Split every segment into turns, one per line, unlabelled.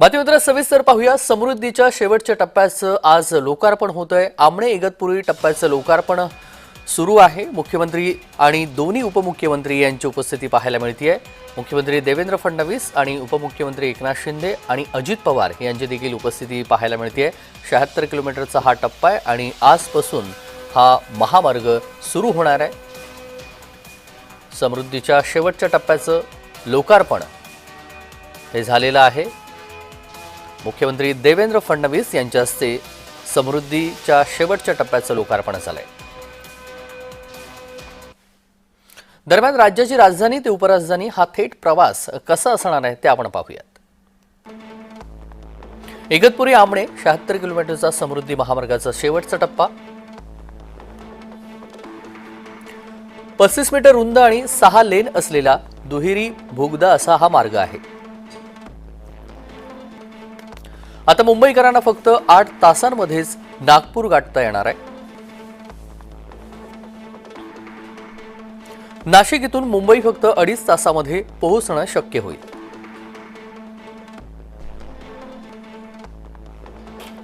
बातमीपत्र सविस्तर पाहूया. समृद्धीच्या शेवटच्या टप्प्याचं आज लोकार्पण होत आहे आमणे इगतपुरी टप्प्याचं लोकार्पण सुरू आहे. मुख्यमंत्री आणि दोन्ही उपमुख्यमंत्री यांची उपस्थिती पाहायला मिळते मुख्यमंत्री देवेंद्र फडणवीस आणि उपमुख्यमंत्री एकनाथ शिंदे आणि अजित पवार यांची देखील उपस्थिती पाहायला मिळते शहात्तर किलोमीटरचा हा टप्पा आहे आणि आजपासून हा महामार्ग सुरू होणार आहे. समृद्धीच्या शेवटच्या टप्प्याचं लोकार्पण हे झालेलं आहे. मुख्यमंत्री देवेंद्र फडणवीस यांच्या हस्ते समृद्धीच्या शेवटच्या टप्प्याचं लोकार्पण झालंय. दरम्यान राज्याची राजधानी ते उपराजधानी हा थेट प्रवास कसा असणार आहे ते आपण पाहूयात. इगतपुरी आमणे शहात्तर किलोमीटरचा समृद्धी महामार्गाचा शेवटचा टप्पा. पस्तीस मीटर रुंद आणि सहा लेन असलेला दुहेरी भोगदा असा हा मार्ग आहे. आता मुंबईकरांना फक्त आठ तासांमध्येच नागपूर गाठता येणार आहे. नाशिक इथून मुंबई फक्त अडीच तासामध्ये पोहोचणं शक्य होईल.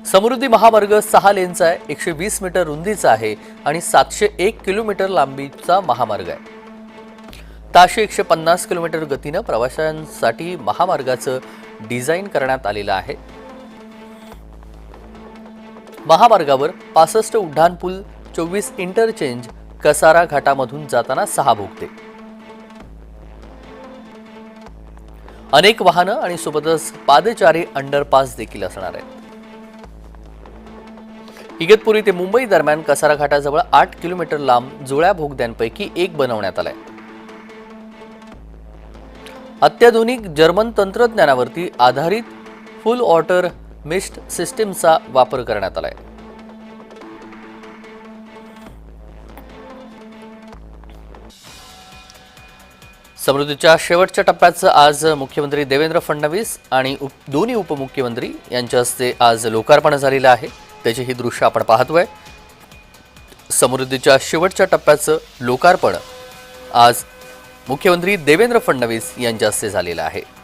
समृद्धी महामार्ग सहा लेनचा आहे एकशे वीस मीटर रुंदीचा आहे आणि सातशे एक किलोमीटर लांबीचा महामार्ग आहे. ताशे एकशे पन्नास किलोमीटर गतीनं प्रवाशांसाठी महामार्गाचं डिझाईन करण्यात आलेलं आहे. महामार्गावर पासष्ट उड्डाणपूल चोवीस इंटरचेंज कसारा घाटामधून जाताना सहा भोगते. अनेक वाहनं आणि सोबतच पादचारी अंडरपास देखील असणार आहेत. इगतपुरी ते मुंबई दरम्यान कसारा घाटाजवळ आठ किलोमीटर लांब जुळ्या भोगद्यांपैकी एक बनवण्यात आलाय. अत्याधुनिक जर्मन तंत्रज्ञानावरती आधारित फुल ऑटर मिस्ट सिस्टीमचा वापर करण्यात आलाय. समृद्धीच्या शेवटच्या टप्प्याचं आज मुख्यमंत्री देवेंद्र फडणवीस आणि उप दोन्ही उपमुख्यमंत्री यांच्या हस्ते आज लोकार्पण झालेलं आहे. त्याचे ही दृश्य आपण पाहतोय. समृद्धीच्या शेवटच्या टप्प्याचं लोकार्पण आज मुख्यमंत्री देवेंद्र फडणवीस यांच्या हस्ते झालेलं आहे.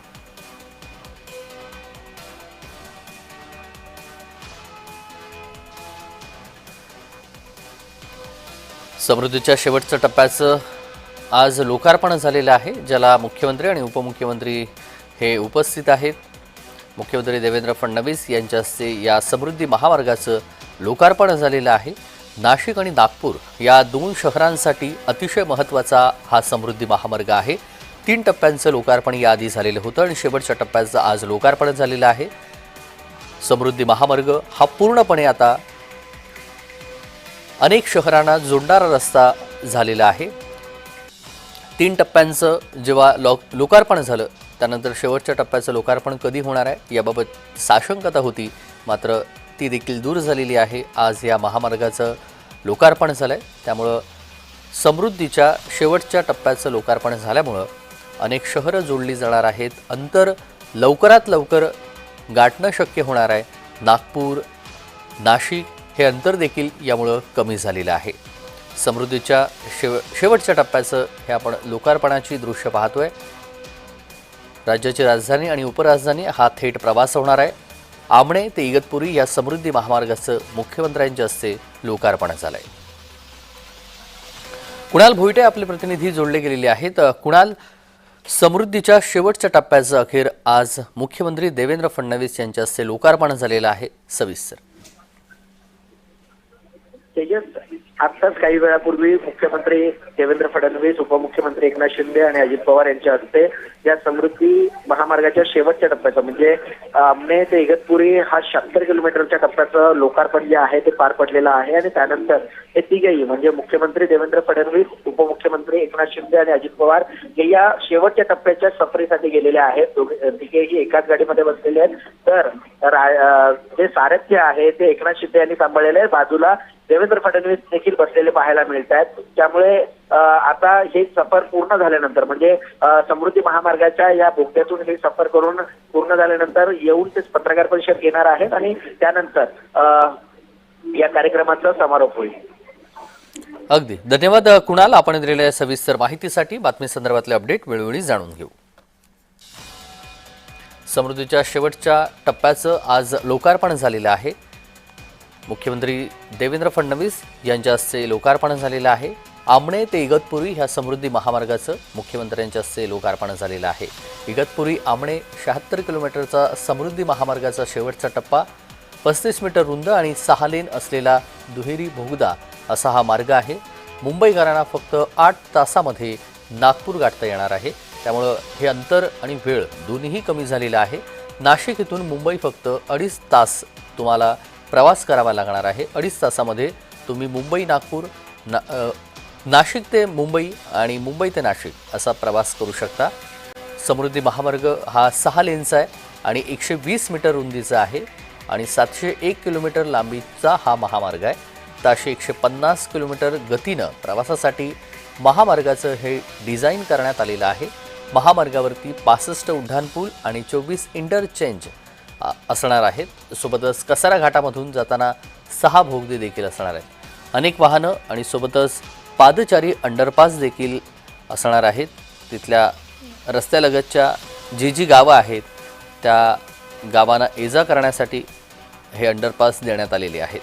समृद्धीच्या शेवटच्या टप्प्याचं आज लोकार्पण झालेलं आहे ज्याला मुख्यमंत्री आणि उपमुख्यमंत्री हे उपस्थित आहेत. मुख्यमंत्री देवेंद्र फडणवीस यांच्या हस्ते या समृद्धी महामार्गाचं लोकार्पण झालेलं आहे. नाशिक आणि नागपूर या दोन शहरांसाठी अतिशय महत्त्वाचा हा समृद्धी महामार्ग आहे. तीन टप्प्यांचं लोकार्पण याआधी झालेलं होतं आणि शेवटच्या टप्प्याचं आज लोकार्पण झालेलं आहे. समृद्धी महामार्ग हा पूर्णपणे आता अनेक शहरांना जोडणारा रस्ता झालेला आहे. तीन टप्प्यांचं जेव्हा लॉक लोकार्पण झालं त्यानंतर शेवटच्या टप्प्याचं लोकार्पण कधी होणार आहे याबाबत साशंकता होती मात्र ती देखील दूर झालेली आहे. आज या महामार्गाचं लोकार्पण झालं आहे त्यामुळं समृद्धीच्या शेवटच्या टप्प्याचं लोकार्पण झाल्यामुळं अनेक शहरं जोडली जाणार आहेत. अंतर लवकरात लवकर गाठणं शक्य होणार आहे. नागपूर नाशिक हे अंतर देखील यामुळं कमी झालेलं आहे. समृद्धीच्या शेव शेवटच्या टप्प्याचं हे आपण लोकार्पणाची दृश्य पाहतोय. राज्याची राजधानी आणि उपराजधानी हा थेट प्रवास होणार आहे. आमणे ते इगतपुरी या समृद्धी महामार्गाचं मुख्यमंत्र्यांच्या हस्ते लोकार्पण झालंय. कुणाल भोईटे आपले प्रतिनिधी जोडले गेलेले आहेत. कुणाल समृद्धीच्या शेवटच्या टप्प्याचं अखेर आज मुख्यमंत्री देवेंद्र फडणवीस यांच्या हस्ते लोकार्पण झालेलं आहे सविस्तर.
त्याच्यात आत्ताच काही वेळापूर्वी मुख्यमंत्री देवेंद्र फडणवीस उपमुख्यमंत्री एकनाथ शिंदे आणि अजित पवार यांच्या हस्ते या समृद्धी महामार्गाच्या शेवटच्या टप्प्याचं म्हणजे आमने ते इगतपुरी हा शहात्तर किलोमीटरच्या टप्प्याचं लोकार्पण जे आहे ते पार पडलेलं आहे आणि त्यानंतर हे तिघेही म्हणजे मुख्यमंत्री देवेंद्र फडणवीस उपमुख्यमंत्री एकनाथ शिंदे आणि अजित पवार हे या शेवटच्या टप्प्याच्या सफरीसाठी गेलेले आहेत. तिघेही एकाच गाडीमध्ये बसलेले आहेत. तर जे सारथ्य आहे ते एकनाथ शिंदे यांनी सांभाळलेलं आहे. बाजूला देवेंद्र फडणवीस देखील बसलेले पाहायला मिळत आहेत त्यामुळे आता हे सफर पूर्ण झाल्यानंतर म्हणजे समृद्धी महामार्गाच्या या बोगद्यातून हे सफर करून पूर्ण झाल्यानंतर येऊन ते पत्रकार परिषद घेणार आहेत आणि त्यानंतर या कार्यक्रमाचा समारोप होईल.
अगदी. धन्यवाद कुणाल. आपण दिलेल्या सविस्तर माहितीसाठी बातमी संदर्भातले अपडेट वेळोवेळी जाणून घेऊ. समृद्धीच्या शेवटच्या टप्प्याचं आज लोकार्पण झालेलं आहे. मुख्यमंत्री देवेंद्र फडणवीस यांच्या हस्ते लोकार्पण झालेलं आहे. आमणे ते इगतपुरी ह्या समृद्धी महामार्गाचं मुख्यमंत्र्यांच्या हस्ते लोकार्पण झालेलं आहे. इगतपुरी आमणे शहात्तर किलोमीटरचा समृद्धी महामार्गाचा शेवटचा टप्पा पस्तीस मीटर रुंद आणि सहा लेन असलेला दुहेरी भोगदा असा हा मार्ग आहे. मुंबईकरांना फक्त आठ तासामध्ये नागपूर गाठता येणार आहे. त्यामुळं हे अंतर आणि वेळ दोन्हीही कमी झालेलं आहे. नाशिक इथून मुंबई फक्त अडीच तास तुम्हाला प्रवास करावा लागणार आहे. अडीच तासामध्ये तुम्ही मुंबई नागपूर ना नाशिक ते मुंबई आणि मुंबई ते नाशिक असा प्रवास करू शकता. समृद्धी महामार्ग हा सहा लेनचा आहे आणि एकशे वीस मीटर रुंदीचा आहे आणि सातशे एक किलोमीटर लांबीचा हा महामार्ग आहे. तर एकशे पन्नास किलोमीटर गतीनं प्रवासासाठी महामार्गाचं हे डिझाईन करण्यात आलेलं आहे. महामार्गावरती पासष्ट उड्डाणपूल आणि चोवीस इंटरचेंज असणार आहेत. सोबतच कसारा घाटामधून जाताना सहा भोगदे देखील असणार आहेत. अनेक वाहनं आणि सोबतच पादचारी अंडरपास देखील असणार आहेत. तिथल्या रस्त्यालगतच्या जी जी गावं आहेत त्या गावांना ये जा करण्यासाठी हे अंडरपास देण्यात आलेले आहेत.